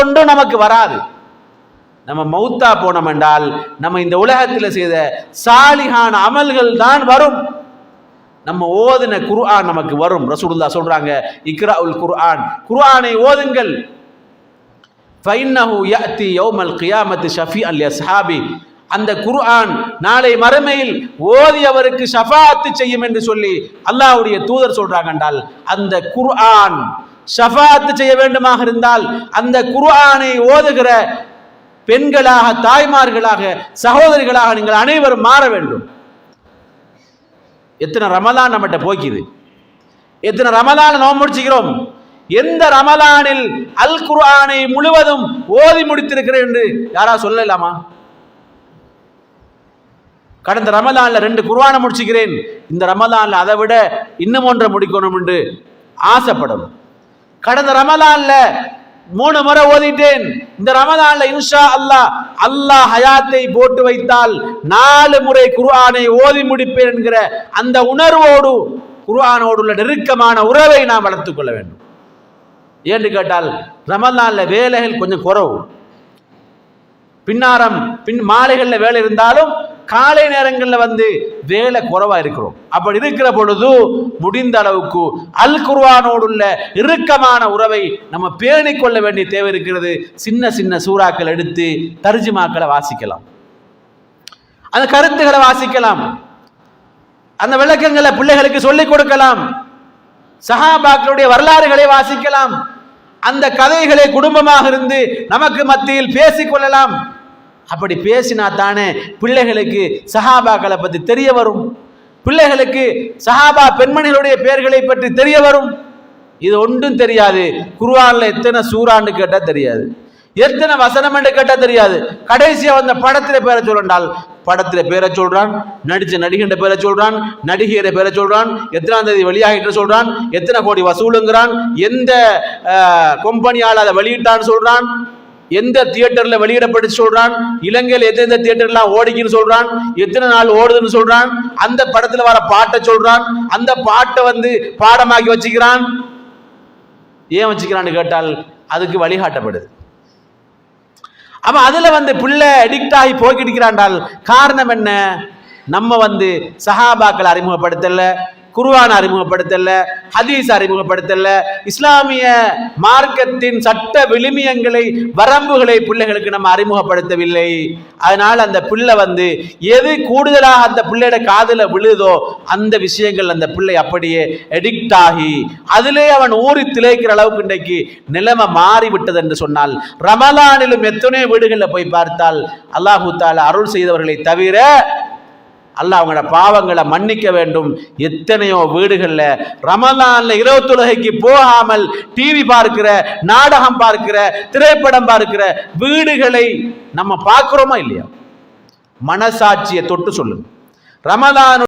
ஒன்றும் நமக்கு வராது. நம்ம மௌத்தா போனோம் என்றால் நம்ம இந்த உலகத்தில் செய்த சாலிகான அமல்கள் தான் வரும். நம்ம ஓதின குர்ஆன் நமக்கு வரும். ரசூலுல்லா சொல்றாங்க இக்ரா உல் குர்ஆன். குர்ஆனை ஓதுங்கள். ஃபைன்னஹு யஅதி யௌமல் கியாமத்து ஷஃபி அல் யஸ்ஹாபி. அந்த குர்ஆன் நாளை மறுமையில் ஓதியவருக்கு ஷஃபாத்து செய்யும் என்று சொல்லி அல்லாஹ்வுடைய தூதர் சொல்றாங்க என்றால் அந்த குர்ஆன் ஷஃபாத்து செய்ய வேண்டுமாக இருந்தால் அந்த குர்ஆனை ஓதுகிற பெண்களாக தாய்மார்களாக சகோதரிகளாக நீங்கள் அனைவரும் மாற வேண்டும். எத்தனை ரமலான் நம்மகிட்ட போக்கிது எத்தனை ரமலான் நோம் முடிச்சுக்கிறோம். எந்த ரமலானில் அல் குர்ஆனை முழுவதும் ஓதி முடித்திருக்கிறேன் என்று யாரா சொல்லலாமா? கடந்த ரமலான்ல ரெண்டு குர்ஆனை முடிச்சுக்கிறேன். இந்த ரமலான்ல அதை விட இன்னும் ஒன்றை முடிக்கணும் என்று ஆசைப்படணும். கடந்த ரமலான்ல மூணு முறை ஓதிட்டேன். இந்த ரமதான்ல இன்ஷா அல்லாஹ் அல்லாஹ் ஹயாத்தை போட்டு வைத்தால் நாலு முறை குர்ஆனை ஓதி முடிப்பேன் என்கிற அந்த உணர்வோடு குர்ஆனோடு உள்ள நெருக்கமான உறவை நாம் வளர்த்துக் கொள்ள வேண்டும். ஏன்னு கேட்டால் ரமதான்ல வேலைகள் கொஞ்சம் குறவு. பின்னாரம் பின் மாலைகளில் வேலை இருந்தாலும் காலை நேரங்களில் வந்து வேலை குறைவாக இருக்கிறோம். அப்படி இருக்கிற பொழுது முடிந்த அளவுக்கு அல் குர்வானோடுள்ள இறுக்கமான உறவை நம்ம பேணிக் கொள்ள வேண்டிய தேவை இருக்கிறது. சின்ன சின்ன சூறாக்கள் எடுத்து தர்ஜுமாக்களை வாசிக்கலாம். அந்த கருத்துக்களை வாசிக்கலாம். அந்த விளக்கங்களை பிள்ளைகளுக்கு சொல்லிக் கொடுக்கலாம். சஹாபாக்களுடைய வரலாறுகளை வாசிக்கலாம். அந்த கதைகளை குடும்பமாக இருந்து நமக்கு மத்தியில் பேசிக்கொள்ளலாம் கொள்ளலாம். அப்படி பேசினா தானே பிள்ளைகளுக்கு சஹாபாக்களை பற்றி தெரிய வரும். பிள்ளைகளுக்கு சஹாபா பெண்மணிகளுடைய பெயர்களை பற்றி தெரிய வரும். இது ஒன்றும் தெரியாது. குருவானில் எத்தனை சூறான்னு கேட்டால் தெரியாது. எத்தனை வசனம் என்று கேட்டால் தெரியாது. கடைசியாக வந்த படத்தில் பேரை சொல்றால் படத்தில் பேரை சொல்றான் நடித்த நடிகண்ட பேரை சொல்றான் நடிகையரை பேரை சொல்றான் எத்தனாம் தேதி வெளியாகிட்டு சொல்றான் எத்தனை கோடி வசூலுங்கிறான் எந்த கொம்பனியால் அதை வெளியிட்டான்னு சொல்றான். எந்த தியேட்டர்ல வெளியிடப்பட்டு சொல்றான்? இலங்கையில் எந்தெந்த தியேட்டர்லாம் ஓடிக்குன்னு சொல்றான்? எத்தனை நாள் ஓடுதுன்னு சொல்றான்? அந்த படத்துல வர பாட்டை சொல்றான். அந்த பாட்டை வந்து பாடமாக்கி வச்சுக்கிறான். ஏன் வச்சுக்கிறான்னு கேட்டால் அதுக்கு வழிகாட்டப்படுது. அவன் அதுல வந்து பிள்ளை அடிக்ட் ஆகி போய்கிட்டிருக்கிறான்டால் காரணம் என்ன? நம்ம வந்து சஹாபாக்களை அறிமுகப்படுத்தல. குர்ஆன் அறிமுகப்படுத்தல ஹதீஸ் அறிமுகப்படுத்தல இஸ்லாமிய மார்க்கத்தின் சட்ட விழுமியங்களை வரம்புகளை பிள்ளைகளுக்கு நம்ம அறிமுகப்படுத்தவில்லை. அதனால் அந்த பிள்ளை வந்து எது கூடுதலாக அந்த பிள்ளையோட காதில் விழுதோ அந்த விஷயங்கள் அந்த பிள்ளை அப்படியே எடிக்ட் ஆகி அதிலே அவன் ஊறி திளைக்கிற அளவுக்கு இன்றைக்கு நிலைமை மாறிவிட்டது என்று சொன்னால் ரமலானிலும் எத்தனையோ வீடுகளில் போய் பார்த்தால் அல்லாஹு தாலா அருள் செய்தவர்களை தவிர அல்ல அவங்களோட பாவங்களை மன்னிக்க வேண்டும். எத்தனையோ வீடுகளில் ரமலான்ல இரவு தொழுகைக்கு போகாமல் டிவி பார்க்கிற நாடகம் பார்க்கிற திரைப்படம் பார்க்கிற வீடுகளை நம்ம பார்க்கிறோமா இல்லையா? மனசாட்சியை தொட்டு சொல்லுங்க. ரமலான்